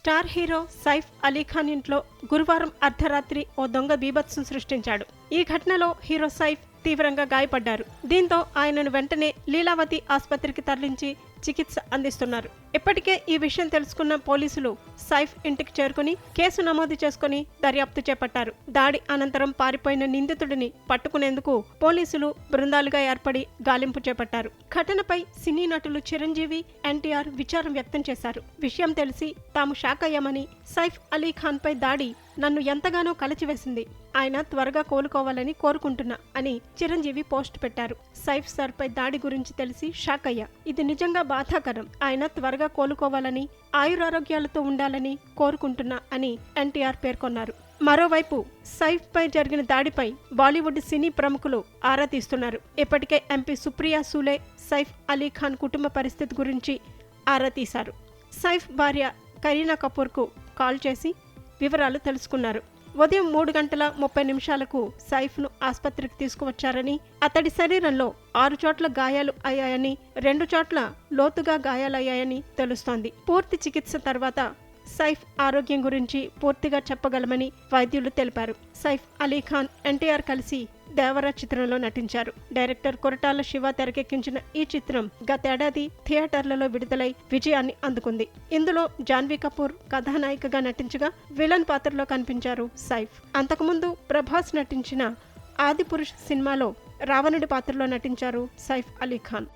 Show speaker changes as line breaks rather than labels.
Star hero Saif Ali Khan ఇంట్లో గురువారం అర్ధరాత్రి ఓ దొంగ బీభత్సం సృష్టించాడు. ఈ ఘటనలో హీరో సైఫ్ తీవ్రంగా గాయపడ్డారు. దీంతో ఆయనను వెంటనే లీలావతి ఆసుపత్రికి తరలించి చికిత్స అందిస్తున్నారు. ఇప్పటికే ఈ విషయం తెలుసుకున్న పోలీసులు సైఫ్ ఇంటికి చేరుకుని కేసు నమోదు చేసుకుని దర్యాప్తు చేపట్టారు. దాడి అనంతరం పారిపోయిన నిందితుడిని పట్టుకునేందుకు పోలీసులు బృందాలుగా ఏర్పడి గాలింపు చేపట్టారు. ఘటనపై సినీ నటులు చిరంజీవి ఎన్టీఆర్ విచారం వ్యక్తం చేశారు. విషయం తెలిసి తాము షాక్ అయ్యామని సైఫ్ అలీ ఖాన్ పై దాడి నన్ను ఎంతగానో కలచివేసింది. ఆయన త్వరగా కోలుకోవాలని కోరుకుంటున్నా అని చిరంజీవి పోస్ట్ పెట్టారు. సైఫ్ సార్ పై దాడి గురించి తెలిసి షాక్ అయ్యా. ఇది నిజంగా బాధాకరం. ఆయన త్వరగా కోలుకోవాలని ఆయురారోగ్యాలతో ఉండాలని కోరుకుంటున్నా అని ఎన్టీఆర్ పేర్కొన్నారు. మరోవైపు సైఫ్ పై జరిగిన దాడిపై బాలీవుడ్ సినీ ప్రముఖులు ఆరా తీస్తున్నారు. ఇప్పటికే ఎంపీ సుప్రియా సూలే సైఫ్ అలీ ఖాన్ కుటుంబ పరిస్థితి గురించి ఆరా తీశారు. సైఫ్ భార్య కరీనా కపూర్కు కాల్ చేసి వివరాలు తెలుసుకున్నారు. ఉదయం మూడు గంటల ముప్పై నిమిషాలకు సైఫ్ను ఆసుపత్రికి తీసుకువచ్చారని అతడి శరీరంలో ఆరు చోట్ల గాయాలు అయ్యాయని రెండు చోట్ల లోతుగా గాయాలయ్యాయని తెలుస్తోంది. పూర్తి చికిత్స తర్వాత సైఫ్ ఆరోగ్యం గురించి పూర్తిగా చెప్పగలమని వైద్యులు తెలిపారు. సైఫ్ అలీ ఖాన్ ఎన్టీఆర్ కలిసి దేవరా చిత్రంలో నటించారు. డైరెక్టర్ కొరటాల శివ తెరకెక్కించిన ఈ చిత్రం గతేడాది థియేటర్లలో విడుదలై విజయాన్ని అందుకుంది. ఇందులో జాన్వీ కపూర్ కథానాయికగా నటించగా విలన్ పాత్రలో కనిపించారు సైఫ్. అంతకుముందు ప్రభాస్ నటించిన ఆదిపురుష్ సినిమాలో రావణుడి పాత్రలో నటించారు సైఫ్ అలీ ఖాన్.